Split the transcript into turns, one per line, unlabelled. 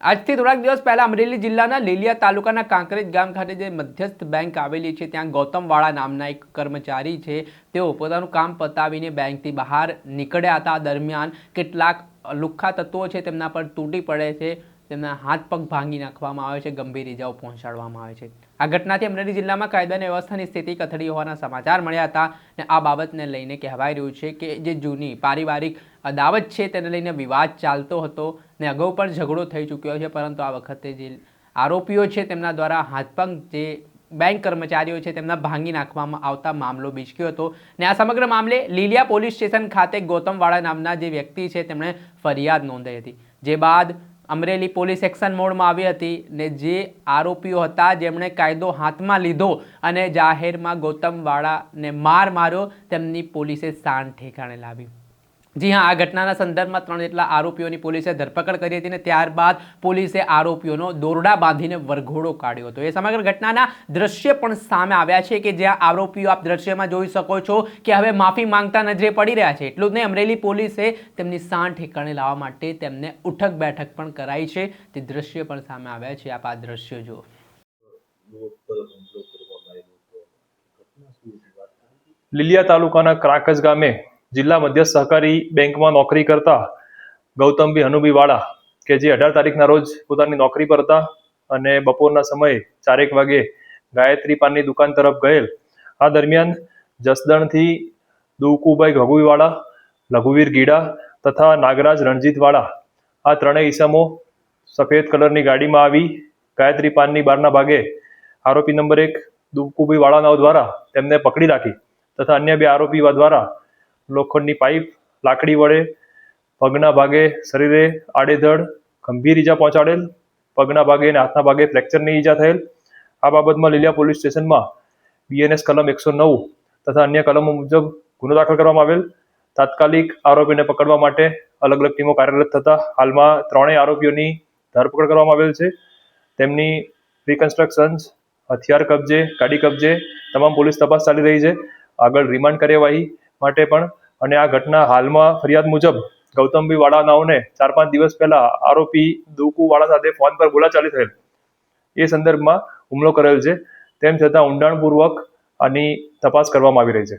આજથી થોડાક દિવસ પહેલા અમરેલી જિલ્લાના લીલિયા તાલુકાના કાંકરેજ ગામ ખાતે જે મધ્યસ્થ બેંક આવેલી છે, ત્યાં ગૌતમવાળા નામના એક કર્મચારી છે. તેઓ પોતાનું કામ પતાવીને બેંકથી બહાર નીકળ્યા હતા. દરમિયાન કેટલાક લુખ્ખા તત્વો છે, તેમના પર તૂટી પડે છે. તેમના હાથ પગ ભાંગી નાખવામાં આવે છે, ગંભીર ઇજાઓ પહોંચાડવામાં આવે છે. આ ઘટનાથી અમરેલી જિલ્લામાં કાયદા અને વ્યવસ્થાની સ્થિતિ કથળી હોવાના સમાચાર મળ્યા હતા અને આ બાબતને લઈને કહેવાય રહ્યું છે કે જે જૂની પારિવારિક અદાવત છે તેને લઈને વિવાદ ચાલતો હતો ને અગાઉ પણ ઝઘડો થઈ ચૂક્યો છે, પરંતુ આ વખતે જે આરોપીઓ છે તેમના દ્વારા હાથપંગ જે બેંક કર્મચારીઓ છે તેમના ભાંગી નાખવામાં આવતા મામલો બીચક્યો હતો ને આ સમગ્ર મામલે લીલિયા પોલીસ સ્ટેશન ખાતે ગૌતમવાળા નામના જે વ્યક્તિ છે તેમણે ફરિયાદ નોંધાઈ હતી. જે બાદ અમરેલી પોલીસ એક્શન મોડમાં આવી હતી ને જે આરોપીઓ હતા, જેમણે કાયદો હાથમાં લીધો અને જાહેરમાં ગૌતમવાળાને માર માર્યો, તેમની પોલીસે શાન ઠેકાણે લાવી. જી હા, આ ઘટનાના સંદર્ભમાં ત્રણ જેટલા આરોપીઓની પોલીસે ધરપકડ કરી હતી અને ત્યારબાદ પોલીસે આરોપીઓનો દોરડા બાંધીને વરઘોડો કાઢ્યો હતો. એ સમગ્ર ઘટનાના દ્રશ્ય પણ સામે આવ્યા છે કે જ્યાં આરોપીઓ આપ દ્રશ્યમાં જોઈ શકો છો કે હવે માફી માંગતા નજરે પડી રહ્યા છે. એટલું જ નહીં, અમરેલી પોલીસે તેમની શાન ઠેકાણે લાવવા માટે તેમને ઉઠક બેઠક પણ કરાઈ છે. તે દ્રશ્ય પણ સામે આવ્યા છે. આપ આ દ્રશ્ય જુઓ.
લીલિયા તાલુકાના ક્રાકસ ગામે જિલ્લા મધ્યસ્થ સહકારી બેંકમાં નોકરી કરતા ગૌતમભી હનુભી વાળા કે જે અઢાર તારીખના રોજ પોતાની નોકરી પર હતા અને બપોરના સમયે ચારેક વાગે ગાયત્રી પાનની દુકાન તરફ ગયેલ. આ દરમિયાન જસદણથી દુકુભાઈ ઘગુવીવાળા લઘુવીર ગીડા તથા નાગરાજ રણજીતવાળા આ ત્રણેય ઈસમો સફેદ કલરની ગાડીમાં આવી ગાયત્રી પાનની બહારના ભાગે આરોપી નંબર એક દુકુભાઈ વાળાના દ્વારા તેમને પકડી રાખી તથા અન્ય બે આરોપી દ્વારા લોખંડની પાઇપ, લાકડી વડે, પગના ભાગે શરીરે આડેધડ, ગંભીર ઈજા પહોંચાડેલ, પગના ભાગે અને હાથના ભાગે ફ્રેક્ચરની ઈજા થયેલ. આ બાબતમાં લીલિયા પોલીસ સ્ટેશનમાં બીએનએસ કલમ એકસો નવ તથા અન્ય કલમો મુજબ ગુનો દાખલ કરવામાં આવેલ. તાત્કાલિક આરોપીને પકડવા માટે અલગ અલગ ટીમો કાર્યરત થતા હાલમાં ત્રણેય આરોપીઓની ધરપકડ કરવામાં આવેલ છે. તેમની રિકન્સ્ટ્રક્શન્સ હથિયાર કબજે, ગાડી કબજે તમામ પોલીસ તપાસ ચાલી રહી છે. આગળ રિમાન્ડ કાર્યવાહી માટે પણ અને આ ઘટના હાલમાં ફરિયાદ મુજબ ગૌતમભાઈ વાળાનાઓને ચાર પાંચ દિવસ પહેલા આરોપી દુકુ વાળા સાથે ફોન પર બોલાચાલી થયેલ. એ સંદર્ભમાં હુમલો કરેલ છે. તેમ છતાં ઊંડાણપૂર્વક આની તપાસ કરવામાં આવી રહી છે.